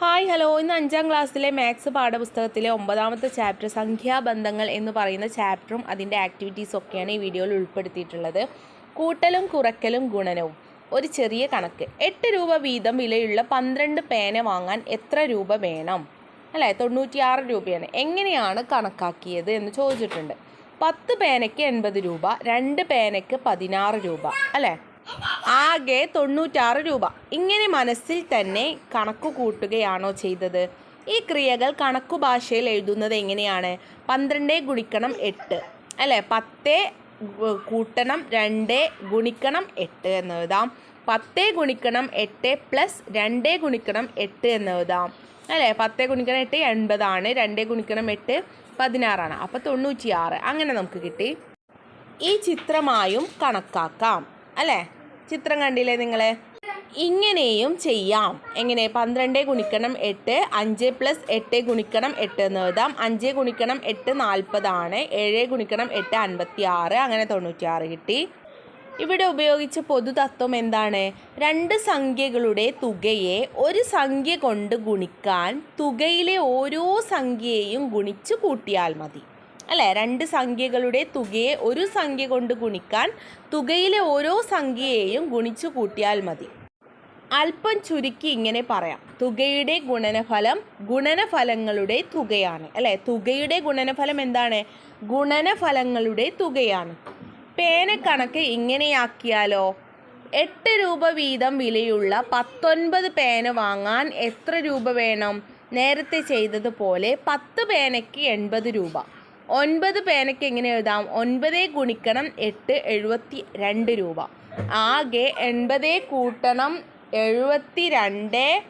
Hi hello. ഇന്ന് അഞ്ചാം ക്ലാസ്സിലെ മാത്സ് പാഠപുസ്തകത്തിലെ ഒമ്പതാമത്തെ ചാപ്റ്റർ സംഖ്യാബന്ധങ്ങൾ എന്ന് പറയുന്ന ചാപ്റ്ററും അതിന്റെ ആക്ടിവിറ്റീസും ഒക്കെയാണ് ഈ വീഡിയോയിൽ ഉൾപ്പെടുത്തിയിട്ടുള്ളത്. കൂട്ടലും കുറയ്ക്കലും ഗുണനവും. ഒരു ചെറിയ കണക്ക്. എട്ട് രൂപ വീതം വിലയുള്ള പന്ത്രണ്ട് പേന വാങ്ങാൻ എത്ര രൂപ വേണം? അല്ലേ? തൊണ്ണൂറ്റിയാറ് രൂപയാണ്. എങ്ങനെയാണ് കണക്കാക്കിയത് എന്ന് ചോദിച്ചിട്ടുണ്ട്. പത്ത് പേനയ്ക്ക് എൺപത് രൂപ രണ്ട് പേനയ്ക്ക് പതിനാറ് രൂപ. അല്ലേ? ആകെ തൊണ്ണൂറ്റാറ് രൂപ. ഇങ്ങനെ മനസ്സിൽ തന്നെ കണക്കു കൂട്ടുകയാണോ ചെയ്തത്? ഈ ക്രിയകൾ കണക്കു ഭാഷയിൽ എഴുതുന്നത് എങ്ങനെയാണ്? പന്ത്രണ്ട് ഗുണിക്കണം എട്ട്. അല്ലേ? പത്ത് കൂട്ടണം രണ്ട് ഗുണിക്കണം എട്ട് എന്ന് എഴുതാം. പത്ത് ഗുണിക്കണം എട്ട് പ്ലസ് രണ്ട് ഗുണിക്കണം എട്ട് എന്ന് എഴുതാം. അല്ലേ? പത്ത് ഗുണിക്കണം എട്ട് എൺപതാണ്. രണ്ട് ഗുണിക്കണം എട്ട് പതിനാറാണ്. അപ്പോൾ തൊണ്ണൂറ്റിയാറ്. അങ്ങനെ നമുക്ക് കിട്ടി. ഈ ചിത്രമായും കണക്കാക്കാം. അല്ലേ? ചിത്രം കണ്ടില്ലേ നിങ്ങൾ ഇങ്ങനെയും ചെയ്യാം. എങ്ങനെ? പന്ത്രണ്ട് ഗുണിക്കണം എട്ട് അഞ്ച് പ്ലസ് എട്ട് ഗുണിക്കണം എട്ട് എന്ന് എഴുതാം. അഞ്ച് ഗുണിക്കണം എട്ട് നാൽപ്പതാണ്. ഏഴ് ഗുണിക്കണം എട്ട് അൻപത്തി ആറ് അങ്ങനെ തൊണ്ണൂറ്റിയാറ് കിട്ടി. ഇവിടെ ഉപയോഗിച്ച പൊതുതത്വം എന്താണ്? രണ്ട് സംഖ്യകളുടെ തുകയെ ഒരു സംഖ്യ കൊണ്ട് ഗുണിക്കാൻ തുകയിലെ ഓരോ സംഖ്യയെയും ഗുണിച്ച് കൂട്ടിയാൽ മതി. അല്ലേ? രണ്ട് സംഖ്യകളുടെ തുകയെ ഒരു സംഖ്യ കൊണ്ട് ഗുണിക്കാൻ തുകയിലെ ഓരോ സംഖ്യയെയും ഗുണിച്ചു കൂട്ടിയാൽ മതി. അല്പം ചുരുക്കി ഇങ്ങനെ പറയാം. തുകയുടെ ഗുണനഫലം ഗുണനഫലങ്ങളുടെ തുകയാണ്. അല്ലേ? തുകയുടെ ഗുണനഫലം എന്താണ്? ഗുണനഫലങ്ങളുടെ തുകയാണ്. പേനക്കണക്ക് കണക്ക് ഇങ്ങനെയാക്കിയാലോ? എട്ട് രൂപ വീതം വിലയുള്ള പത്തൊൻപത് പേന വാങ്ങാൻ എത്ര രൂപ വേണം? നേരത്തെ ചെയ്തതുപോലെ പത്ത് പേനയ്ക്ക് എൺപത് രൂപ. ഒൻപത് പേനയ്ക്ക് എങ്ങനെ എഴുതാം? ഒൻപത് ഗുണിക്കണം എട്ട് എഴുപത്തി രണ്ട് രൂപ. ആകെ എൺപത് കൂട്ടണം എഴുപത്തി രണ്ട്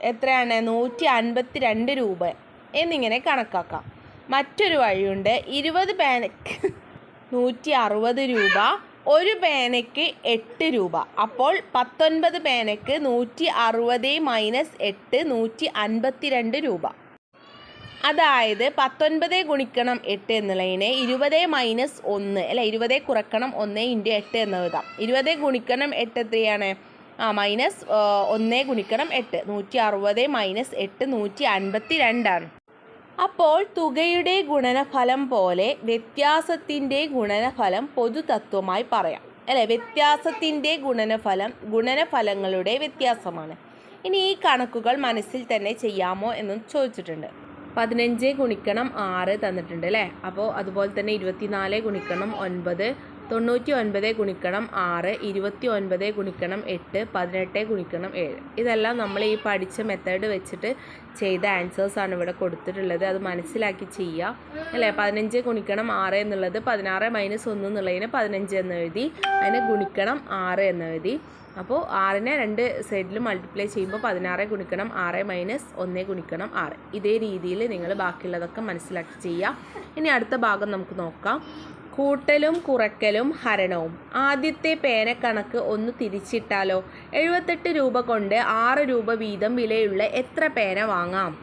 എത്രയാണ്? നൂറ്റി അൻപത്തി രണ്ട് രൂപ. എന്നിങ്ങനെ കണക്കാക്കാം. മറ്റൊരു വഴിയുണ്ട്. ഇരുപത് പേനയ്ക്ക് നൂറ്റി അറുപത് രൂപ ഒരു പേനയ്ക്ക് എട്ട് രൂപ. അപ്പോൾ പത്തൊൻപത് പേനയ്ക്ക് നൂറ്റി അറുപത് മൈനസ് എട്ട് നൂറ്റി അൻപത്തി രണ്ട് രൂപ. അതായത് പത്തൊൻപത് ഗുണിക്കണം എട്ട് എന്നുള്ളതിനെ ഇരുപത് മൈനസ് ഒന്ന് അല്ല? ഇരുപത് കുറക്കണം ഒന്ന് ഇന്റു എട്ട് എന്ന് എഴുതാം. ഇരുപത് ഗുണിക്കണം എട്ട് എത്രയാണ്? ആ മൈനസ് ഒന്ന് ഗുണിക്കണം എട്ട്. നൂറ്റി അറുപത് മൈനസ് എട്ട് നൂറ്റി അൻപത്തി രണ്ടാണ് അപ്പോൾ തുകയുടെ ഗുണനഫലം പോലെ വ്യത്യാസത്തിന്റെ ഗുണനഫലം പൊതുതത്വമായി പറയാം. അല്ലേ? വ്യത്യാസത്തിന്റെ ഗുണനഫലം ഗുണനഫലങ്ങളുടെ വ്യത്യാസമാണ്. ഇനി ഈ കണക്കുകൾ മനസ്സിൽ തന്നെ ചെയ്യാമോ എന്നും ചോദിച്ചിട്ടുണ്ട്. പതിനഞ്ച് ഗുണിക്കണം ആറ് തന്നിട്ടുണ്ട് അല്ലേ? അപ്പോൾ അതുപോലെ തന്നെ ഇരുപത്തിനാല് ഗുണിക്കണം ഒൻപത് തൊണ്ണൂറ്റി ഒൻപത് ഗുണിക്കണം ആറ് ഇരുപത്തി ഒൻപത് ഗുണിക്കണം എട്ട് പതിനെട്ട് ഗുണിക്കണം ഏഴ്. ഇതെല്ലാം നമ്മൾ ഈ പഠിച്ച മെത്തേഡ് വെച്ചിട്ട് ചെയ്ത ആൻസേഴ്സാണ് ഇവിടെ കൊടുത്തിട്ടുള്ളത്. അത് മനസ്സിലാക്കി ചെയ്യുക. അല്ലേ? പതിനഞ്ച് ഗുണിക്കണം ആറ് എന്നുള്ളത് പതിനാറ് മൈനസ് ഒന്ന് എന്നുള്ളതിന് പതിനഞ്ച് എന്ന് എഴുതി അതിന് ഗുണിക്കണം ആറ് എന്ന് എഴുതി. അപ്പോൾ ആറിനെ രണ്ട് സൈഡിൽ മൾട്ടിപ്ലൈ ചെയ്യുമ്പോൾ പതിനാറ് ഗുണിക്കണം ആറ് മൈനസ് ഒന്ന് ഗുണിക്കണം ആറ്. ഇതേ രീതിയിൽ നിങ്ങൾ ബാക്കിയുള്ളതൊക്കെ മനസ്സിലാക്കി ചെയ്യുക. ഇനി അടുത്ത ഭാഗം നമുക്ക് നോക്കാം. കൂട്ടലും കുറയ്ക്കലും ഹരണവും. ആദ്യത്തെ പേനക്കണക്ക് ഒന്ന് തിരിച്ചിട്ടാലോ? എഴുപത്തെട്ട് രൂപ കൊണ്ട് ആറ് രൂപ വീതം വിലയുള്ള എത്ര പേന വാങ്ങാം?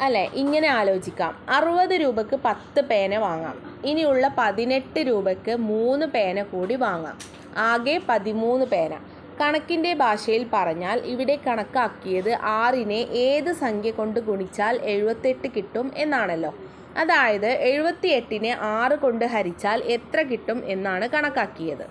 അല്ലെ ഇങ്ങനെ ആലോചിക്കാം. അറുപത് രൂപക്ക് പത്ത് പേന വാങ്ങാം. ഇനിയുള്ള പതിനെട്ട് രൂപക്ക് മൂന്ന് പേന കൂടി വാങ്ങാം. ആകെ പതിമൂന്ന് പേന. കണക്കിന്റെ ഭാഷയിൽ പറഞ്ഞാൽ ഇവിടെ കണക്കാക്കിയത് ആറിനെ ഏത് സംഖ്യ കൊണ്ട് ഗുണിച്ചാൽ എഴുപത്തെട്ട് കിട്ടും എന്നാണല്ലോ. അതായത് എഴുപത്തി എട്ടിനെ ആറ് കൊണ്ട് ഹരിച്ചാൽ എത്ര കിട്ടും എന്നാണ് കണക്കാക്കിയത്.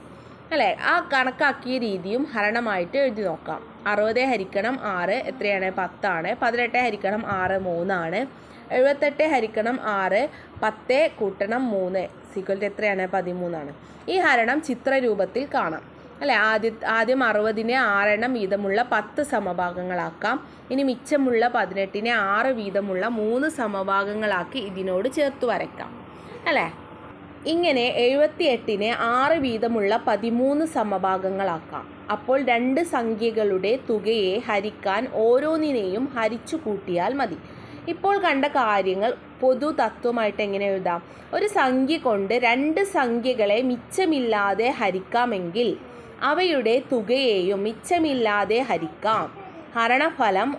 അല്ലേ? ആ കണക്കാക്കിയ രീതിയും ഹരണമായിട്ട് എഴുതി നോക്കാം. അറുപത് ഹരിക്കണം ആറ് എത്രയാണ്? പത്താണ്. പതിനെട്ട് ഹരിക്കണം ആറ് മൂന്നാണ്. എഴുപത്തെട്ട് ഹരിക്കണം ആറ് പത്ത് കൂട്ടണം മൂന്ന്. സീക്വൽ എത്രയാണ്? പതിമൂന്നാണ്. ഈ ഹരണം ചിത്രരൂപത്തിൽ കാണാം. അല്ലേ? ആദ്യ ആദ്യം അറുപതിനെ ആറെണ്ണം വീതമുള്ള പത്ത് സമഭാഗങ്ങളാക്കാം. ഇനി മിച്ചമുള്ള പതിനെട്ടിനെ ആറ് വീതമുള്ള മൂന്ന് സമഭാഗങ്ങളാക്കി ഇതിനോട് ചേർത്ത് വരയ്ക്കാം. അല്ലേ? ഇങ്ങനെ എഴുപത്തി എട്ടിനെ ആറ് വീതമുള്ള പതിമൂന്ന് സമഭാഗങ്ങളാക്കാം. അപ്പോൾ രണ്ട് സംഖ്യകളുടെ തുകയെ ഹരിക്കാൻ ഓരോന്നിനെയും ഹരിച്ചു കൂട്ടിയാൽ മതി. ഇപ്പോൾ കണ്ട കാര്യങ്ങൾ പൊതു തത്വമായിട്ട് എങ്ങനെ എഴുതാം? ഒരു സംഖ്യ കൊണ്ട് രണ്ട് സംഖ്യകളെ മിച്ചമില്ലാതെ ഹരിക്കാമെങ്കിൽ അവയുടെ തുകയെയും മിച്ചമില്ലാതെ ഹരിക്കാം. ഹരണഫലം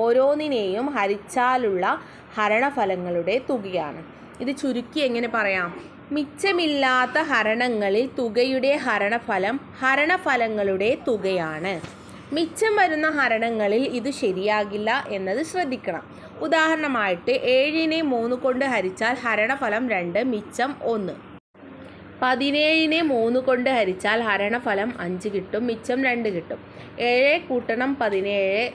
ഓരോന്നിനെയും ഹരിച്ചാലുള്ള ഹരണഫലങ്ങളുടെ തുകയാണ്. ഇത് ചുരുക്കി എങ്ങനെ പറയാം? മിച്ചമില്ലാത്ത ഹരണങ്ങളിൽ തുകയുടെ ഹരണഫലം ഹരണഫലങ്ങളുടെ തുകയാണ്. മിച്ചം വരുന്ന ഹരണങ്ങളിൽ ഇത് ശരിയാകില്ല എന്നത് ശ്രദ്ധിക്കണം. ഉദാഹരണമായിട്ട് ഏഴിനെ മൂന്ന് കൊണ്ട് ഹരിച്ചാൽ ഹരണഫലം രണ്ട് മിച്ചം ഒന്ന്. പതിനേഴിനെ മൂന്ന് കൊണ്ട് ഹരിച്ചാൽ ഹരണഫലം അഞ്ച് കിട്ടും മിച്ചം രണ്ട് കിട്ടും. ഏഴ് കൂട്ടണം പതിനേഴ്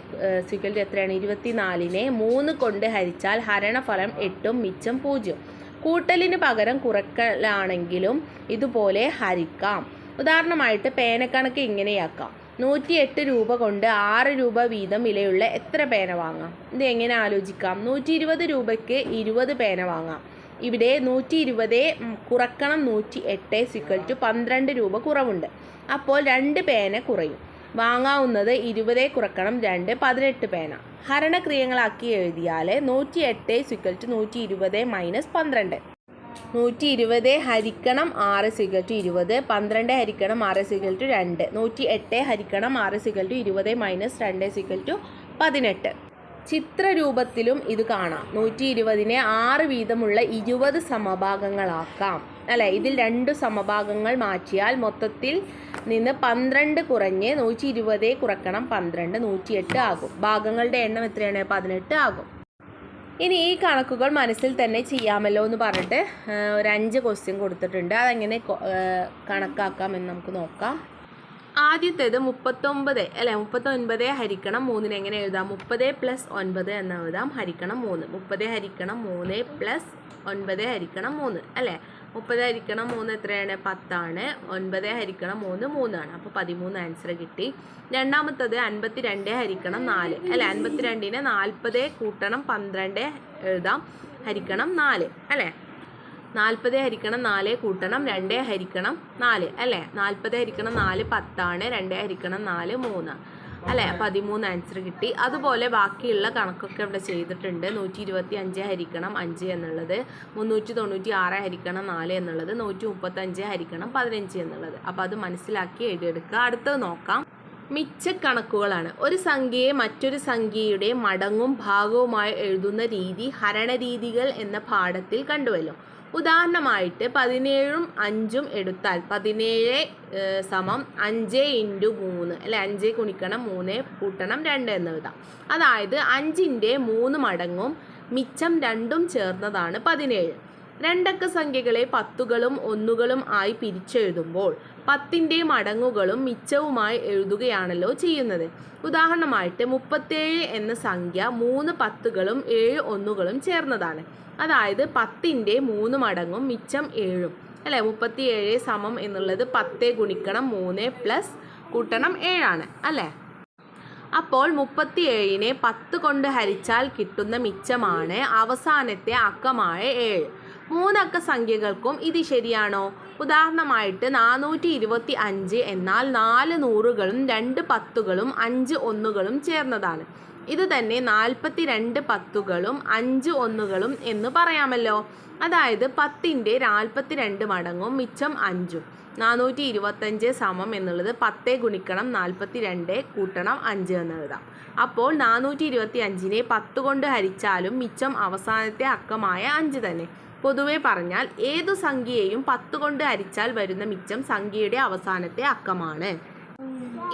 സിക്കൽ എത്രയാണ്? ഇരുപത്തിനാലിനെ മൂന്ന് കൊണ്ട് ഹരിച്ചാൽ ഹരണഫലം എട്ടും മിച്ചം പൂജ്യം. കൂട്ടലിന് പകരം കുറക്കലാണെങ്കിലും ഇതുപോലെ ഹരിക്കാം. ഉദാഹരണമായിട്ട് പേനക്കണക്ക് ഇങ്ങനെയാക്കാം. നൂറ്റി എട്ട് രൂപ കൊണ്ട് ആറ് രൂപ വീതം വിലയുള്ള എത്ര പേന വാങ്ങാം? ഇത് എങ്ങനെ ആലോചിക്കാം? നൂറ്റി ഇരുപത് രൂപയ്ക്ക് ഇരുപത് പേന വാങ്ങാം. ഇവിടെ നൂറ്റി ഇരുപത് കുറക്കണം നൂറ്റി എട്ട് സിക്വൽ ടു പന്ത്രണ്ട് രൂപ കുറവുണ്ട്. അപ്പോൾ രണ്ട് പേന കുറയും. വാങ്ങാവുന്നത് ഇരുപത് കുറക്കണം രണ്ട് പതിനെട്ട് പേന. ഹരണക്രിയകളാക്കി എഴുതിയാൽ നൂറ്റി എട്ട് സിക്വൽ ടു നൂറ്റി ഇരുപത് മൈനസ് പന്ത്രണ്ട്. നൂറ്റി ഇരുപത് ഹരിക്കണം ആറ് സിഗൽ ടു ഇരുപത് പന്ത്രണ്ട് ഹരിക്കണം ആറ് സിഗൽ ടു രണ്ട്. നൂറ്റി എട്ട് ഹരിക്കണം ആറ് സിഗൽ ടു ഇരുപത് മൈനസ് രണ്ട് സിഗൽ ടു പതിനെട്ട്. ചിത്രരൂപത്തിലും ഇത് കാണാം. നൂറ്റി ഇരുപതിനെ ആറ് വീതമുള്ള ഇരുപത് സമഭാഗങ്ങളാക്കാം. അല്ലെ? ഇതിൽ രണ്ട് സമഭാഗങ്ങൾ മാറ്റിയാൽ മൊത്തത്തിൽ നിന്ന് പന്ത്രണ്ട് കുറഞ്ഞ് നൂറ്റി ഇരുപതേ കുറക്കണം പന്ത്രണ്ട് നൂറ്റിയെട്ട് ആകും. ഭാഗങ്ങളുടെ എണ്ണം എത്രയാണ്? പതിനെട്ട് ആകും. ഇനി ഈ കണക്കുകൾ മനസ്സിൽ തന്നെ ചെയ്യാമല്ലോ എന്ന് പറഞ്ഞിട്ട് ഒരു അഞ്ച് ക്വസ്റ്റ്യൻ കൊടുത്തിട്ടുണ്ട്. അതെങ്ങനെ കണക്കാക്കാം എന്ന് നമുക്ക് നോക്കാം. ആദ്യത്തേത് മുപ്പത്തൊമ്പത് അല്ലെ? മുപ്പത്തൊൻപത് ഹരിക്കണം മൂന്നിന് എങ്ങനെ എഴുതാം? മുപ്പത് പ്ലസ് ഒൻപത് എന്ന് എഴുതാം? ഹരിക്കണം മൂന്ന്. മുപ്പത് ഹരിക്കണം മൂന്ന് പ്ലസ് ഒൻപത് ഹരിക്കണം മൂന്ന് അല്ലേ? മുപ്പത് ഹരിക്കണം മൂന്ന് എത്രയാണ്? പത്താണ്. ഒൻപത് ഹരിക്കണം മൂന്ന് മൂന്നാണ്. അപ്പോൾ പതിമൂന്ന് ആൻസർ കിട്ടി. രണ്ടാമത്തത് അൻപത്തി രണ്ട് ഹരിക്കണം നാല് അല്ലെ? അൻപത്തിരണ്ടിന് നാൽപ്പത് കൂട്ടണം പന്ത്രണ്ട് എഴുതാം. ഹരിക്കണം നാല് അല്ലേ? നാൽപ്പത് ഹരിക്കണം നാല് കൂട്ടണം രണ്ട് ഹരിക്കണം നാല് അല്ലേ? നാൽപ്പത് ഹരിക്കണം നാല് പത്താണ് രണ്ട് ഹരിക്കണം നാല് മൂന്ന് അല്ലേ? പതിമൂന്ന് ആൻസർ കിട്ടി. അതുപോലെ ബാക്കിയുള്ള കണക്കൊക്കെ ഇവിടെ ചെയ്തിട്ടുണ്ട്. നൂറ്റി ഇരുപത്തി അഞ്ച് ഹരിക്കണം അഞ്ച് എന്നുള്ളത് മുന്നൂറ്റി തൊണ്ണൂറ്റി ആറ് ഹരിക്കണം നാല് എന്നുള്ളത് നൂറ്റി മുപ്പത്തഞ്ച് ഹരിക്കണം പതിനഞ്ച് എന്നുള്ളത്. അപ്പോൾ അത് മനസ്സിലാക്കി എഴുതിയെടുക്കുക. അടുത്തത് നോക്കാം. മിച്ചക്കണക്കുകളാണ്. ഒരു സംഖ്യയെ മറ്റൊരു സംഖ്യയുടെ മടങ്ങും ഭാഗവുമായി എഴുതുന്ന രീതി ഹരണരീതികൾ എന്ന പാഠത്തിൽ കണ്ടുവല്ലോ. ഉദാഹരണമായിട്ട് പതിനേഴും അഞ്ചും എടുത്താൽ പതിനേഴ് സമം അഞ്ച് ഇന്റു മൂന്ന് അല്ലെ? അഞ്ച് കുണിക്കണം മൂന്ന് കൂട്ടണം രണ്ട് എന്ന് വിധം അതായത് അഞ്ചിന്റെ മൂന്ന് മടങ്ങും മിച്ചം രണ്ടും ചേർന്നതാണ് പതിനേഴ്. രണ്ടക്ക സംഖ്യകളെ പത്തുകളും ഒന്നുകളും ആയി പിരിച്ചെഴുതുമ്പോൾ പത്തിന്റെ മടങ്ങുകളും മിച്ചവുമായി എഴുതുകയാണല്ലോ ചെയ്യുന്നത്. ഉദാഹരണമായിട്ട് മുപ്പത്തേഴ് എന്ന സംഖ്യ മൂന്ന് പത്തുകളും ഏഴ് ഒന്നുകളും ചേർന്നതാണ്. അതായത് പത്തിന്റെ മൂന്ന് മടങ്ങും മിച്ചം ഏഴും. അല്ലേ? മുപ്പത്തി ഏഴ് സമം എന്നുള്ളത് പത്ത് ഗുണിക്കണം മൂന്ന് പ്ലസ് കൂട്ടണം ഏഴാണ്. അല്ലേ? അപ്പോൾ മുപ്പത്തി ഏഴിനെ പത്ത് കൊണ്ട് ഹരിച്ചാൽ കിട്ടുന്ന മിച്ചമാണ് അവസാനത്തെ അക്കമായ ഏഴ്. മൂന്നക്ക സംഖ്യകൾക്കും ഇത് ശരിയാണോ? ഉദാഹരണമായിട്ട് നാനൂറ്റി ഇരുപത്തി അഞ്ച് എന്നാൽ നാല് നൂറുകളും രണ്ട് പത്തുകളും അഞ്ച് ഒന്നുകളും ചേർന്നതാണ്. ഇത് തന്നെ നാൽപ്പത്തി രണ്ട് പത്തുകളും അഞ്ച് ഒന്നുകളും എന്ന് പറയാമല്ലോ. അതായത് പത്തിന്റെ നാൽപ്പത്തി രണ്ട് മടങ്ങും മിച്ചം അഞ്ചും. നാനൂറ്റി ഇരുപത്തഞ്ച് സമം എന്നുള്ളത് പത്തേ ഗുണിക്കണം നാൽപ്പത്തി രണ്ട് കൂട്ടണം അഞ്ച് എന്ന് എഴുതാം. അപ്പോൾ നാനൂറ്റി ഇരുപത്തി അഞ്ചിനെ പത്ത് കൊണ്ട് ഹരിച്ചാലും മിച്ചം അവസാനത്തെ അക്കമായ അഞ്ച് തന്നെ. പൊതുവെ പറഞ്ഞാൽ ഏതു സംഖ്യയെയും പത്ത് കൊണ്ട് ഹരിച്ചാൽ വരുന്ന മിച്ചം സംഖ്യയുടെ അവസാനത്തെ അക്കമാണ്.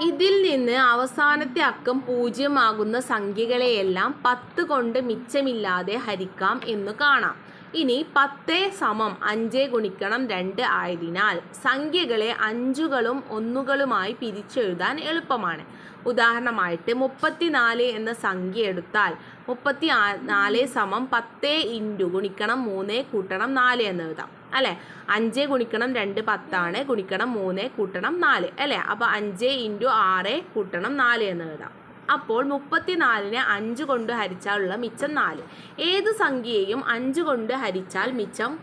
ഇതിൽ നിന്ന് അവസാനത്തെ അക്കം പൂജ്യമാകുന്ന സംഖ്യകളെയെല്ലാം പത്ത് കൊണ്ട് മിച്ചമില്ലാതെ ഹരിക്കാം എന്ന് കാണാം. ഇനി പത്ത് സമം അഞ്ച് ഗുണിക്കണം രണ്ട് ആയതിനാൽ സംഖ്യകളെ അഞ്ചുകളും ഒന്നുകളുമായി പിരിച്ചെഴുതാൻ എളുപ്പമാണ്. ഉദാഹരണമായിട്ട് മുപ്പത്തിനാല് എന്ന സംഖ്യ എടുത്താൽ മുപ്പത്തി നാല് സമം പത്ത് ഇന്റു ഗുണിക്കണം മൂന്ന് കൂട്ടണം നാല് എന്ന് എഴുതാം. അല്ലേ? അഞ്ച് ഗുണിക്കണം രണ്ട് പത്താണ് ഗുണിക്കണം മൂന്ന് കൂട്ടണം നാല്. അല്ലേ? അപ്പോൾ അഞ്ച് ഇന്റു ആറ് കൂട്ടണം നാല് എന്ന് എഴുതാം. അപ്പോൾ മുപ്പത്തിനാലിനെ അഞ്ച് കൊണ്ട് ഹരിച്ചാലുള്ള മിച്ചം നാല്. ഏത് സംഖ്യയെയും അഞ്ച് കൊണ്ട് ഹരിച്ചാൽ മിച്ചം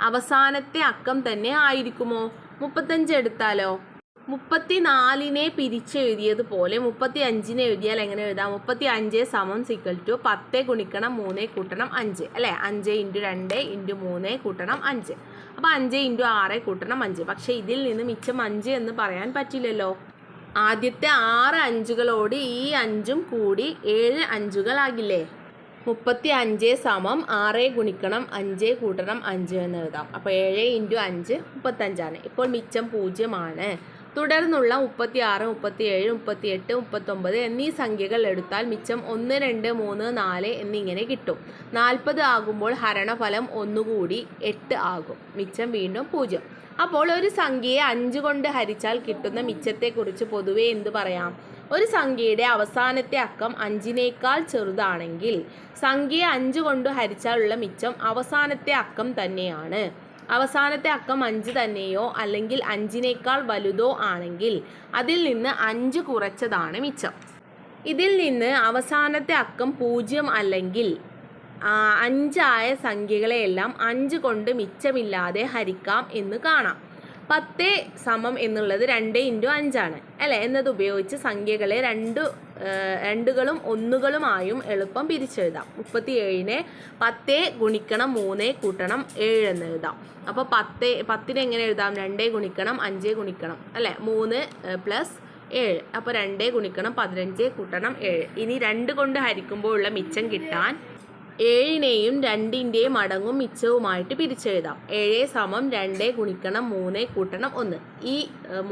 അവസാനത്തെ അക്കം തന്നെ ആയിരിക്കുമോ? മുപ്പത്തഞ്ച് എടുത്താലോ? മുപ്പത്തിനാലിനെ പിരിച്ചെഴുതിയതുപോലെ മുപ്പത്തി അഞ്ചിനെ എഴുതിയാൽ എങ്ങനെ എഴുതാം? മുപ്പത്തി അഞ്ച് സമം സിക്കൽ ടു പത്ത് ഗുണിക്കണം മൂന്ന് കൂട്ടണം അഞ്ച്. അല്ലേ? അഞ്ച് ഇന്റു രണ്ട് ഇന്റു മൂന്ന് കൂട്ടണം അഞ്ച്. അപ്പോൾ അഞ്ച് ഇന്റു ആറ് കൂട്ടണം അഞ്ച്. പക്ഷേ ഇതിൽ നിന്ന് മിച്ചം അഞ്ച് എന്ന് പറയാൻ പറ്റില്ലല്ലോ. ആദ്യത്തെ ആറ് അഞ്ചുകളോട് ഈ അഞ്ചും കൂടി ഏഴ് അഞ്ചുകളാകില്ലേ? മുപ്പത്തി അഞ്ച് സമം ആറ് ഗുണിക്കണം അഞ്ച് കൂട്ടണം അഞ്ച് എന്ന് എഴുതാം. അപ്പോൾ ഏഴ് ഇന്റു അഞ്ച് മുപ്പത്തഞ്ചാണ്. ഇപ്പോൾ മിച്ചം പൂജ്യമാണ്. തുടർന്നുള്ള മുപ്പത്തി ആറ് മുപ്പത്തി ഏഴ് മുപ്പത്തി എട്ട് മുപ്പത്തൊമ്പത് എന്നീ സംഖ്യകൾ എടുത്താൽ മിച്ചം ഒന്ന് രണ്ട് മൂന്ന് നാല് എന്നിങ്ങനെ കിട്ടും. നാൽപ്പത് ആകുമ്പോൾ ഹരണഫലം ഒന്നുകൂടി എട്ട് ആകും. മിച്ചം വീണ്ടും പൂജ്യം. അപ്പോൾ ഒരു സംഖ്യയെ അഞ്ച് കൊണ്ട് ഹരിച്ചാൽ കിട്ടുന്ന മിച്ചത്തെക്കുറിച്ച് പൊതുവെ എന്ത് പറയാം? ഒരു സംഖ്യയുടെ അവസാനത്തെ അക്കം അഞ്ചിനേക്കാൾ ചെറുതാണെങ്കിൽ സംഖ്യയെ അഞ്ച് കൊണ്ട് ഹരിച്ചാലുള്ള മിച്ചം അവസാനത്തെ അക്കം തന്നെയാണ്. അവസാനത്തെ അക്കം അഞ്ച് തന്നെയോ അല്ലെങ്കിൽ അഞ്ചിനേക്കാൾ വലുതോ ആണെങ്കിൽ അതിൽ നിന്ന് അഞ്ച് കുറച്ചതാണ് മിച്ചം. ഇതിൽ നിന്ന് അവസാനത്തെ അക്കം പൂജ്യം അല്ലെങ്കിൽ അഞ്ചായ സംഖ്യകളെയെല്ലാം അഞ്ച് കൊണ്ട് മിച്ചമില്ലാതെ ഹരിക്കാം എന്ന് കാണാം. പത്ത് സമം എന്നുള്ളത് രണ്ട് ഇന്റു അഞ്ചാണ് അല്ലേ? എന്നത് ഉപയോഗിച്ച് സംഖ്യകളെ രണ്ട് രണ്ടുകളും ഒന്നുകളുമായും എളുപ്പം പിരിച്ചെഴുതാം. മുപ്പത്തി ഏഴിനെ പത്ത് ഗുണിക്കണം മൂന്ന് കൂട്ടണം ഏഴ് എന്ന് എഴുതാം. അപ്പോൾ പത്ത് പത്തിന് എങ്ങനെ എഴുതാം? രണ്ടേ ഗുണിക്കണം അഞ്ച് ഗുണിക്കണം അല്ലേ? മൂന്ന് പ്ലസ് ഏഴ്. അപ്പോൾ രണ്ടേ ഗുണിക്കണം പതിനഞ്ച് കൂട്ടണം ഏഴ്. ഇനി രണ്ട് കൊണ്ട് ഹരിക്കുമ്പോൾ ഉള്ള മിച്ചം കിട്ടാൻ ഏഴിനെയും രണ്ടിന്റെയും മടങ്ങും മിച്ചവുമായിട്ട് പിരിച്ചെഴുതാം. ഏഴ് സമം രണ്ട് ഗുണിക്കണം മൂന്ന് കൂട്ടണം ഒന്ന്. ഈ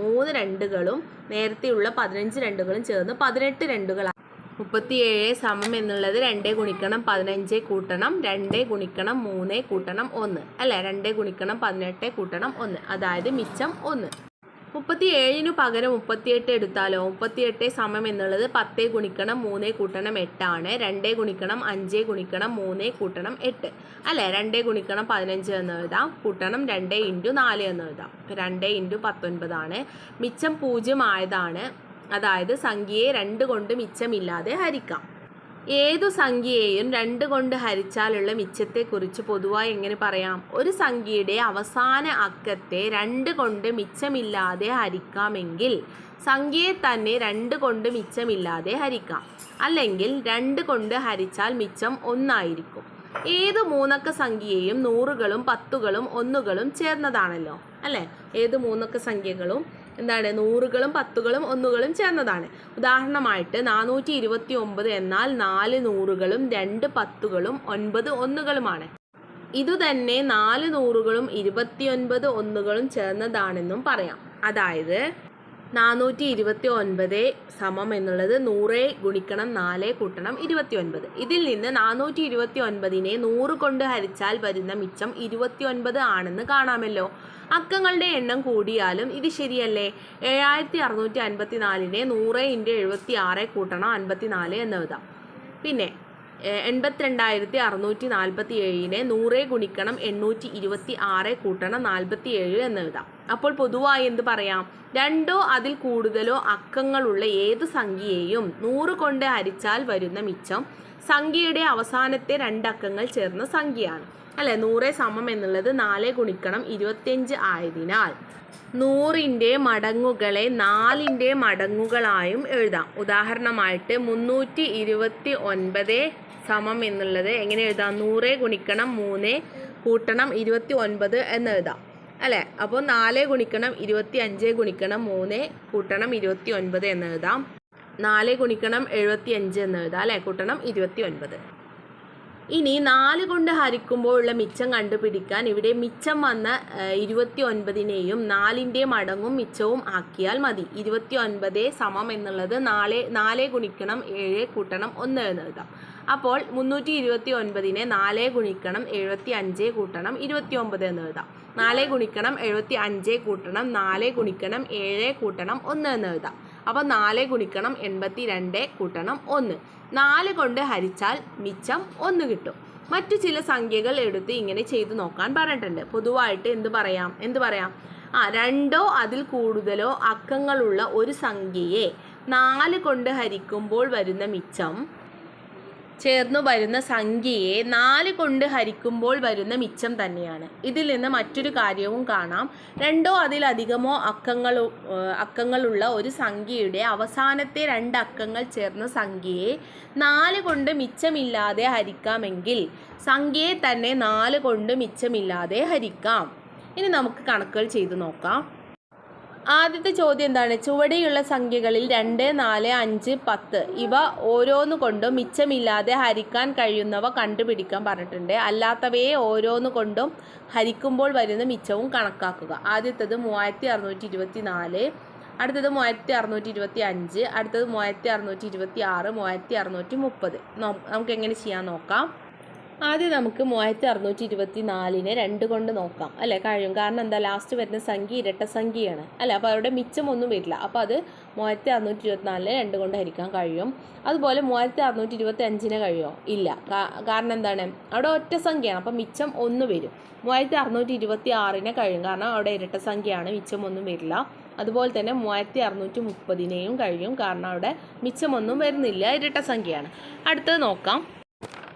മൂന്ന് രണ്ടുകളും നേരത്തെയുള്ള പതിനഞ്ച് രണ്ടുകളും ചേർന്ന് പതിനെട്ട് രണ്ടുകളാണ് മുപ്പത്തിയേഴ് സമം എന്നുള്ളത് രണ്ട് ഗുണിക്കണം പതിനഞ്ച് കൂട്ടണം രണ്ട് ഗുണിക്കണം മൂന്ന് കൂട്ടണം ഒന്ന്. അല്ലേ രണ്ട് ഗുണിക്കണം പതിനെട്ട് കൂട്ടണം ഒന്ന്. അതായത് മിച്ചം ഒന്ന്. മുപ്പത്തി ഏഴിനു പകരം മുപ്പത്തിയെട്ട് എടുത്താലോ? മുപ്പത്തിയെട്ട് സമം എന്നുള്ളത് പത്തേ ഗുണിക്കണം മൂന്നേ കൂട്ടണം എട്ടാണ്. രണ്ടേ ഗുണിക്കണം അഞ്ചേ ഗുണിക്കണം മൂന്നേ കൂട്ടണം എട്ട്. അല്ലേ? രണ്ടേ ഗുണിക്കണം പതിനഞ്ച് എന്ന് എഴുതാം. കൂട്ടണം രണ്ടേ ഇന്റു നാല് എന്ന് എഴുതാം. രണ്ട് ഇന്റു പത്തൊൻപതാണ്. മിച്ചം പൂജ്യം ആയതാണ്. അതായത് സംഖ്യയെ രണ്ട് കൊണ്ട് മിച്ചമില്ലാതെ ഹരിക്കാം. ഏതു സംഖ്യയെയും രണ്ട് കൊണ്ട് ഹരിച്ചാലുള്ള മിച്ചത്തെക്കുറിച്ച് പൊതുവായി എങ്ങനെ പറയാം? ഒരു സംഖ്യയുടെ അവസാന അക്കത്തെ രണ്ട് കൊണ്ട് മിച്ചമില്ലാതെ ഹരിക്കാമെങ്കിൽ സംഖ്യയെ തന്നെ രണ്ട് കൊണ്ട് മിച്ചമില്ലാതെ ഹരിക്കാം. അല്ലെങ്കിൽ രണ്ട് കൊണ്ട് ഹരിച്ചാൽ മിച്ചം ഒന്നായിരിക്കും. ഏത് മൂന്നക്ക സംഖ്യയെയും നൂറുകളും പത്തുകളും ഒന്നുകളും ചേർന്നതാണല്ലോ അല്ലേ? ഏത് മൂന്നക്ക സംഖ്യകളും എന്താണ് നൂറുകളും പത്തുകളും ഒന്നുകളും ചേർന്നതാണ്. ഉദാഹരണമായിട്ട് നാനൂറ്റി ഇരുപത്തി ഒമ്പത് എന്നാൽ നാല് നൂറുകളും രണ്ട് പത്തുകളും ഒൻപത് ഒന്നുകളുമാണ്. ഇതുതന്നെ നാല് നൂറുകളും ഇരുപത്തിയൊൻപത് ഒന്നുകളും ചേർന്നതാണെന്നും പറയാം. അതായത് നാനൂറ്റി ഇരുപത്തി ഒൻപത് സമം എന്നുള്ളത് നൂറ് ഗുണിക്കണം നാല് കൂട്ടണം ഇരുപത്തി ഒൻപത് ഇതിൽ നിന്ന് നാനൂറ്റി ഇരുപത്തി ഒൻപതിനെ നൂറ് കൊണ്ട് ഹരിച്ചാൽ വരുന്ന മിച്ചം ഇരുപത്തി ഒൻപത് ആണെന്ന് കാണാമല്ലോ. അക്കങ്ങളുടെ എണ്ണം കൂടിയാലും ഇത് ശരിയല്ലേ? ഏഴായിരത്തി അറുന്നൂറ്റി അൻപത്തി നാലിനെ നൂറ് ഇന്റു എഴുപത്തി ആറ് കൂട്ടണം അൻപത്തി നാല് എന്ന് എഴുതാം. പിന്നെ എൺപത്തിരണ്ടായിരത്തി അറുന്നൂറ്റി നാൽപ്പത്തി ഏഴിനെ നൂറേ ഗുണിക്കണം എണ്ണൂറ്റി ഇരുപത്തി ആറ് കൂട്ടണം നാൽപ്പത്തി ഏഴ് എന്ന് എഴുതാം അപ്പോൾ പൊതുവായി എന്ത് പറയാം? രണ്ടോ അതിൽ കൂടുതലോ അക്കങ്ങളുള്ള ഏത് സംഖ്യയെയും നൂറ് കൊണ്ട് ഹരിച്ചാൽ വരുന്ന മിച്ചം സംഖ്യയുടെ അവസാനത്തെ രണ്ടക്കങ്ങൾ ചേർന്ന സംഖ്യയാണ്. അല്ലെ? നൂറ് സമം എന്നുള്ളത് നാല് ഗുണിക്കണം ഇരുപത്തിയഞ്ച് ആയതിനാൽ നൂറിന്റെ മടങ്ങുകളെ നാലിന്റെ മടങ്ങുകളായും എഴുതാം. ഉദാഹരണമായിട്ട് മുന്നൂറ്റി ഇരുപത്തി ഒൻപത് സമം എന്നുള്ളത് എങ്ങനെ എഴുതാം? നൂറ് ഗുണിക്കണം മൂന്ന് കൂട്ടണം ഇരുപത്തി ഒൻപത് എന്ന് എഴുതാം. അല്ലേ? അപ്പോൾ നാല് ഗുണിക്കണം ഇരുപത്തി അഞ്ച് ഗുണിക്കണം മൂന്ന് കൂട്ടണം ഇരുപത്തി ഒൻപത് എന്ന് എഴുതാം. നാല് ഗുണിക്കണം എഴുപത്തി അഞ്ച് എന്ന് എഴുതാം അല്ലേ? കൂട്ടണം ഇരുപത്തി ഒൻപത് ഇനി നാല് കൊണ്ട് ഹരിക്കുമ്പോഴുള്ള മിച്ചം കണ്ടുപിടിക്കാൻ ഇവിടെ മിച്ചം വന്ന ഇരുപത്തി ഒൻപതിനെയും നാലിന്റെ മടങ്ങും മിച്ചവും ആക്കിയാൽ മതി. ഇരുപത്തി ഒൻപത് സമം എന്നുള്ളത് നാല് നാല് ഗുണിക്കണം ഏഴ് കൂട്ടണം ഒന്ന് എന്ന് എഴുതാം. അപ്പോൾ മുന്നൂറ്റി ഇരുപത്തി ഒൻപതിനെ നാല് ഗുണിക്കണം എഴുപത്തി അഞ്ച് കൂട്ടണം ഇരുപത്തി ഒമ്പത് എന്ന് എഴുതാം. നാല് ഗുണിക്കണം എഴുപത്തി അഞ്ച് കൂട്ടണം നാല് ഗുണിക്കണം ഏഴ് കൂട്ടണം ഒന്ന് എന്ന് എഴുതാം. അപ്പോൾ നാല് ഗുണിക്കണം എൺപത്തി രണ്ട് കൂട്ടണം ഒന്ന്. നാല് കൊണ്ട് ഹരിച്ചാൽ മിച്ചം ഒന്ന് കിട്ടും. മറ്റു ചില സംഖ്യകൾ എടുത്ത് ഇങ്ങനെ ചെയ്തു നോക്കാൻ പറഞ്ഞിട്ടുണ്ട്. പൊതുവായിട്ട് എന്ത് പറയാം? എന്ത് പറയാം? ആ രണ്ടോ അതിൽ കൂടുതലോ അക്കങ്ങളുള്ള ഒരു സംഖ്യയെ നാല് കൊണ്ട് ഹരിക്കുമ്പോൾ വരുന്ന മിച്ചം ചേർന്നു വരുന്ന സംഖ്യയെ നാല് കൊണ്ട് ഹരിക്കുമ്പോൾ വരുന്ന മിച്ചം തന്നെയാണ്. ഇതിൽ നിന്ന് മറ്റൊരു കാര്യവും കാണാം. രണ്ടോ അതിലധികമോ അക്കങ്ങൾ അക്കങ്ങളുള്ള ഒരു സംഖ്യയുടെ അവസാനത്തെ രണ്ട് അക്കങ്ങൾ ചേർന്ന സംഖ്യയെ നാല് കൊണ്ട് മിച്ചമില്ലാതെ ഹരിക്കാമെങ്കിൽ സംഖ്യയെ തന്നെ നാല് കൊണ്ട് മിച്ചമില്ലാതെ ഹരിക്കാം. ഇനി നമുക്ക് കണക്കുകൾ ചെയ്തു നോക്കാം. ആദ്യത്തെ ചോദ്യം എന്താണ്? ചുവടെയുള്ള സംഖ്യകളിൽ രണ്ട് നാല് അഞ്ച് പത്ത്. ഇവ ഓരോന്ന് കൊണ്ടും മിച്ചമില്ലാതെ ഹരിക്കാൻ കഴിയുന്നവ കണ്ടുപിടിക്കാൻ പറഞ്ഞിട്ടുണ്ട്. അല്ലാത്തവയെ ഓരോന്ന് കൊണ്ടും ഹരിക്കുമ്പോൾ വരുന്ന മിച്ചവും കണക്കാക്കുക. ആദ്യത്തത് മൂവായിരത്തി അറുന്നൂറ്റി ഇരുപത്തി നാല് അടുത്തത് മൂവായിരത്തി അറുന്നൂറ്റി ഇരുപത്തി അഞ്ച് അടുത്തത് മൂവായിരത്തി അറുന്നൂറ്റി ഇരുപത്തി ആറ് മൂവായിരത്തി അറുന്നൂറ്റി മുപ്പത് നമുക്ക് എങ്ങനെ ചെയ്യാൻ നോക്കാം? ആദ്യം നമുക്ക് മൂവായിരത്തി അറുന്നൂറ്റി ഇരുപത്തി നാലിനെ രണ്ട് കൊണ്ട് നോക്കാം അല്ലേ? കഴിയും. കാരണം എന്താ? ലാസ്റ്റ് വരുന്ന സംഖ്യ ഇരട്ട സംഖ്യയാണ് അല്ലേ? അപ്പോൾ അവിടെ മിച്ചമൊന്നും വരില്ല. അപ്പോൾ അത് മൂവായിരത്തി അറുന്നൂറ്റി ഇരുപത്തിനാലിനെ രണ്ട് കൊണ്ട് ഹരിക്കാൻ കഴിയും. അതുപോലെ മൂവായിരത്തി അറുന്നൂറ്റി ഇരുപത്തി അഞ്ചിന് കഴിയുമോ ഇല്ല കാരണം എന്താണ്? അവിടെ ഒറ്റ സംഖ്യയാണ് അപ്പോൾ മിച്ചം ഒന്ന് വരും. മൂവായിരത്തി അറുന്നൂറ്റി ഇരുപത്തി ആറിനെ കഴിയും. കാരണം അവിടെ ഇരട്ട സംഖ്യയാണ് മിച്ചം ഒന്നും വരില്ല. അതുപോലെ തന്നെ മൂവായിരത്തി അറുന്നൂറ്റി മുപ്പതിനെയും കഴിയും. കാരണം അവിടെ മിച്ചമൊന്നും വരുന്നില്ല ഇരട്ട സംഖ്യയാണ്. അടുത്തത് നോക്കാം.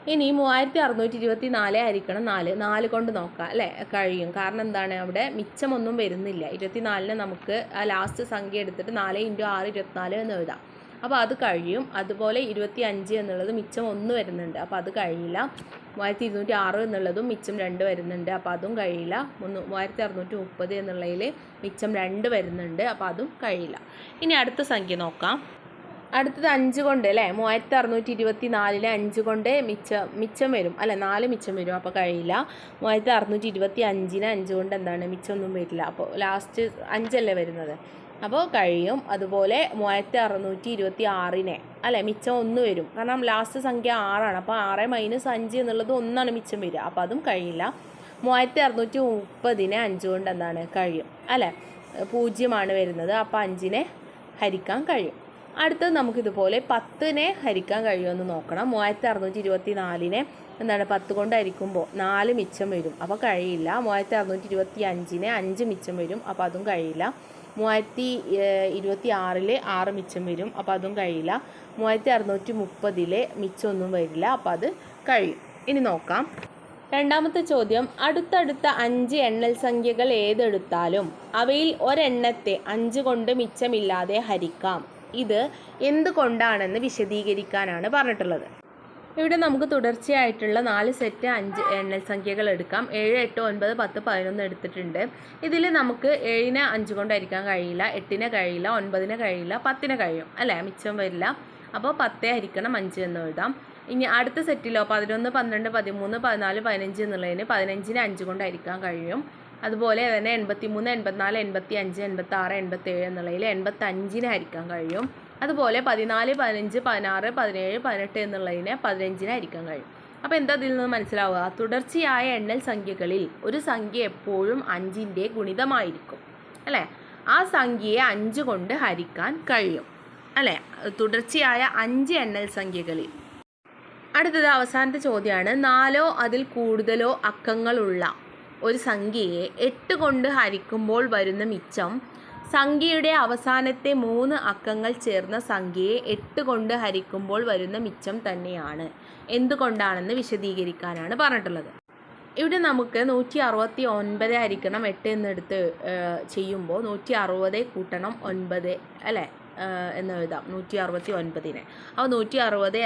ഇനി മൂവായിരത്തി അറുന്നൂറ്റി ഇരുപത്തി നാല് ആയിരിക്കണം നാല്. നാല് കൊണ്ട് നോക്കാം അല്ലേ? കഴിയും. കാരണം എന്താണ്? അവിടെ മിച്ചമൊന്നും വരുന്നില്ല. ഇരുപത്തിനാലിന് നമുക്ക് ആ ലാസ്റ്റ് സംഖ്യ എടുത്തിട്ട് നാല് ഇന്റു ആറ് ഇരുപത്തിനാല് എന്ന് എഴുതാം. അപ്പോൾ അത് കഴിയും. അതുപോലെ ഇരുപത്തി അഞ്ച് എന്നുള്ളത് മിച്ചം ഒന്ന് വരുന്നുണ്ട്. അപ്പോൾ അത് കഴിയില്ല. മൂവായിരത്തി ഇരുന്നൂറ്റി ആറ് എന്നുള്ളതും മിച്ചം രണ്ട് വരുന്നുണ്ട്. അപ്പോൾ അതും കഴിയില്ല. മുന്നൂ മൂവായിരത്തി അറുന്നൂറ്റി മുപ്പത് എന്നുള്ളതിൽ മിച്ചം രണ്ട് വരുന്നുണ്ട്. അപ്പോൾ അതും കഴിയില്ല. ഇനി അടുത്ത സംഖ്യ നോക്കാം. അടുത്തത് അഞ്ച് കൊണ്ട് അല്ലേ? മൂവായിരത്തി അറുന്നൂറ്റി ഇരുപത്തി നാലിലെ അഞ്ച് കൊണ്ട് മിച്ചം മിച്ചം വരും. അല്ല നാല് മിച്ചം വരും അപ്പോൾ കഴിയില്ല. മൂവായിരത്തി അറുന്നൂറ്റി ഇരുപത്തി അഞ്ചിന് അഞ്ച് കൊണ്ട് എന്താണ്? മിച്ചമൊന്നും വരില്ല. അപ്പോൾ ലാസ്റ്റ് അഞ്ചല്ലേ വരുന്നത്. അപ്പോൾ കഴിയും. അതുപോലെ മൂവായിരത്തി അറുന്നൂറ്റി ഇരുപത്തി ആറിനെ അല്ലേ? മിച്ചം ഒന്ന് വരും. കാരണം ലാസ്റ്റ് സംഖ്യ ആറാണ്. അപ്പോൾ ആറ് മൈനസ് അഞ്ച് എന്നുള്ളത് ഒന്നാണ് മിച്ചം വരിക. അപ്പോൾ അതും കഴിയില്ല. മൂവായിരത്തി അറുന്നൂറ്റി മുപ്പതിനെ അഞ്ച് കൊണ്ട് എന്താണ്? കഴിയും. അല്ലേ? പൂജ്യമാണ് വരുന്നത്. അപ്പോൾ അഞ്ചിനെ ഹരിക്കാൻ കഴിയും. അടുത്തത് നമുക്കിതുപോലെ പത്തിനെ ഹരിക്കാൻ കഴിയുമെന്ന് നോക്കണം. മൂവായിരത്തി അറുന്നൂറ്റി ഇരുപത്തി നാലിനെ എന്താണ് പത്ത് കൊണ്ട് ഹരിക്കുമ്പോൾ നാല് മിച്ചം വരും. അപ്പോൾ കഴിയില്ല. മൂവായിരത്തി അറുന്നൂറ്റി ഇരുപത്തി അഞ്ചിന് അഞ്ച് മിച്ചം വരും. അപ്പോൾ അതും കഴിയില്ല. മൂവായിരത്തി ഇരുപത്തി ആറിലെ ആറ് മിച്ചം വരും. അപ്പോൾ അതും കഴിയില്ല. മൂവായിരത്തി അറുന്നൂറ്റി മുപ്പതിലെ മിച്ചമൊന്നും വരില്ല. അപ്പോൾ അത് കഴിയും. ഇനി നോക്കാം. രണ്ടാമത്തെ ചോദ്യം. അടുത്തടുത്ത അഞ്ച് എണ്ണൽ സംഖ്യകൾ ഏതെടുത്താലും അവയിൽ ഒരെണ്ണത്തെ അഞ്ച് കൊണ്ട് മിച്ചമില്ലാതെ ഹരിക്കാം. ഇത് എന്തുകൊണ്ടാണെന്ന് വിശദീകരിക്കാനാണ് പറഞ്ഞിട്ടുള്ളത്. ഇവിടെ നമുക്ക് തുടർച്ചയായിട്ടുള്ള നാല് സെറ്റ് അഞ്ച് എണ്ണൽ സംഖ്യകൾ എടുക്കാം. ഏഴ് എട്ട് ഒൻപത് പത്ത് പതിനൊന്ന് എടുത്തിട്ടുണ്ട്. ഇതിൽ നമുക്ക് ഏഴിനെ അഞ്ച് കൊണ്ട് ഹരിക്കാൻ കഴിയില്ല എട്ടിനെ കഴിയില്ല ഒൻപതിനെ കഴിയില്ല പത്തിനെ കഴിയും. അല്ലേ? മിച്ചം വരില്ല. അപ്പോൾ പത്തേ ഹരിക്കണം അഞ്ച് എന്ന് എഴുതാം. ഇനി അടുത്ത സെറ്റിലോ പതിനൊന്ന് പന്ത്രണ്ട് പതിമൂന്ന് പതിനാല് പതിനഞ്ച് എന്നുള്ളതിന് പതിനഞ്ചിന് അഞ്ച് കൊണ്ട് ഹരിക്കാൻ കഴിയും. അതുപോലെ തന്നെ എൺപത്തി മൂന്ന് എൺപത്തിനാല് എൺപത്തി അഞ്ച് എൺപത്തി ആറ് എൺപത്തി ഏഴ് എന്നുള്ളതിൽ എൺപത്തി അഞ്ചിന് ഹരിക്കാൻ കഴിയും. അതുപോലെ പതിനാല് പതിനഞ്ച് പതിനാറ് പതിനേഴ് പതിനെട്ട് എന്നുള്ളതിനെ പതിനഞ്ചിന് ഹരിക്കാൻ കഴിയും. അപ്പോൾ എന്താ ഇതിൽ നിന്ന് മനസ്സിലാവുക? തുടർച്ചയായ എണ്ണൽ സംഖ്യകളിൽ ഒരു സംഖ്യ എപ്പോഴും അഞ്ചിന്റെ ഗുണിതമായിരിക്കും. അല്ലേ? ആ സംഖ്യയെ അഞ്ച് കൊണ്ട് ഹരിക്കാൻ കഴിയും. അല്ലേ? തുടർച്ചയായ അഞ്ച് എണ്ണൽ സംഖ്യകളിൽ. അടുത്തത് അവസാനത്തെ ചോദ്യമാണ്. നാലോ അതിൽ കൂടുതലോ അക്കങ്ങളുള്ള ഒരു സംഖ്യയെ എട്ട് കൊണ്ട് ഹരിക്കുമ്പോൾ വരുന്ന മിച്ചം. സംഖ്യയുടെ അവസാനത്തെ മൂന്ന് അക്കങ്ങൾ ചേർന്ന സംഖ്യയെ എട്ട് കൊണ്ട് ഹരിക്കുമ്പോൾ വരുന്ന മിച്ചം തന്നെയാണ്. എന്തുകൊണ്ടാണെന്ന് വിശദീകരിക്കാനാണ് പറഞ്ഞിട്ടുള്ളത്. ഇവിടെ നമുക്ക് നൂറ്റി അറുപത്തി ഒൻപത് ഹരിക്കണം എട്ട് എന്നെടുത്ത് ചെയ്യുമ്പോൾ നൂറ്റി അറുപത് കൂട്ടണം ഒൻപത് അല്ലേ? എന്ന് എഴുതാം. നൂറ്റി അറുപത്തി ഒൻപതിനെ അപ്പോൾ നൂറ്റി അറുപത്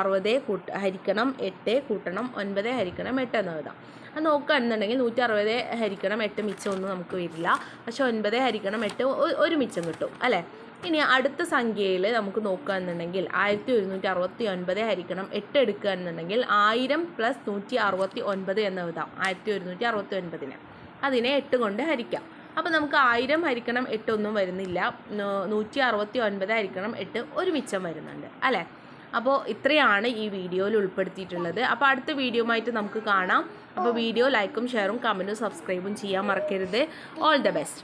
അറുപത് കൂട്ട ഹരിക്കണം എട്ട് കൂട്ടണം ഒൻപത് ഹരിക്കണം എട്ട് എന്ന് എഴുതാം. അത് നോക്കുകയാണെന്നുണ്ടെങ്കിൽ നൂറ്റി അറുപത് ഹരിക്കണം എട്ട് മിച്ചം ഒന്നും നമുക്ക് വരില്ല. പക്ഷെ ഒൻപത് ഹരിക്കണം എട്ട് ഒരു മിച്ചം കിട്ടും അല്ലേ? ഇനി അടുത്ത സംഖ്യയിൽ നമുക്ക് നോക്കുകയാണെന്നുണ്ടെങ്കിൽ ആയിരത്തി ഒരുന്നൂറ്റി അറുപത്തി ഒൻപത് ഹരിക്കണം എട്ട് എടുക്കുകയാണെന്നുണ്ടെങ്കിൽ ആയിരം പ്ലസ് നൂറ്റി അറുപത്തി ഒൻപത് എന്ന് എഴുതാം. ആയിരത്തി ഒരുന്നൂറ്റി അറുപത്തി ഒൻപതിന് അതിനെ എട്ട് കൊണ്ട് ഹരിക്കാം. അപ്പോൾ നമുക്ക് ആയിരം ഹരിക്കണം എട്ട് ഒന്നും വരുന്നില്ല. നൂറ്റി അറുപത്തി ഒൻപത് ഹരിക്കണം എട്ട് ഒരു മിച്ചം വരുന്നുണ്ട്. അല്ലേ? അപ്പോൾ ഇത്രയാണ് ഈ വീഡിയോയിൽ ഉൾപ്പെടുത്തിയിട്ടുള്ളത്. അപ്പോൾ അടുത്ത വീഡിയോയുമായിട്ട് നമുക്ക് കാണാം. അപ്പോൾ വീഡിയോ ലൈക്കും ഷെയറും കമന്റും സബ്സ്ക്രൈബും ചെയ്യാൻ മറക്കരുത്. All the best.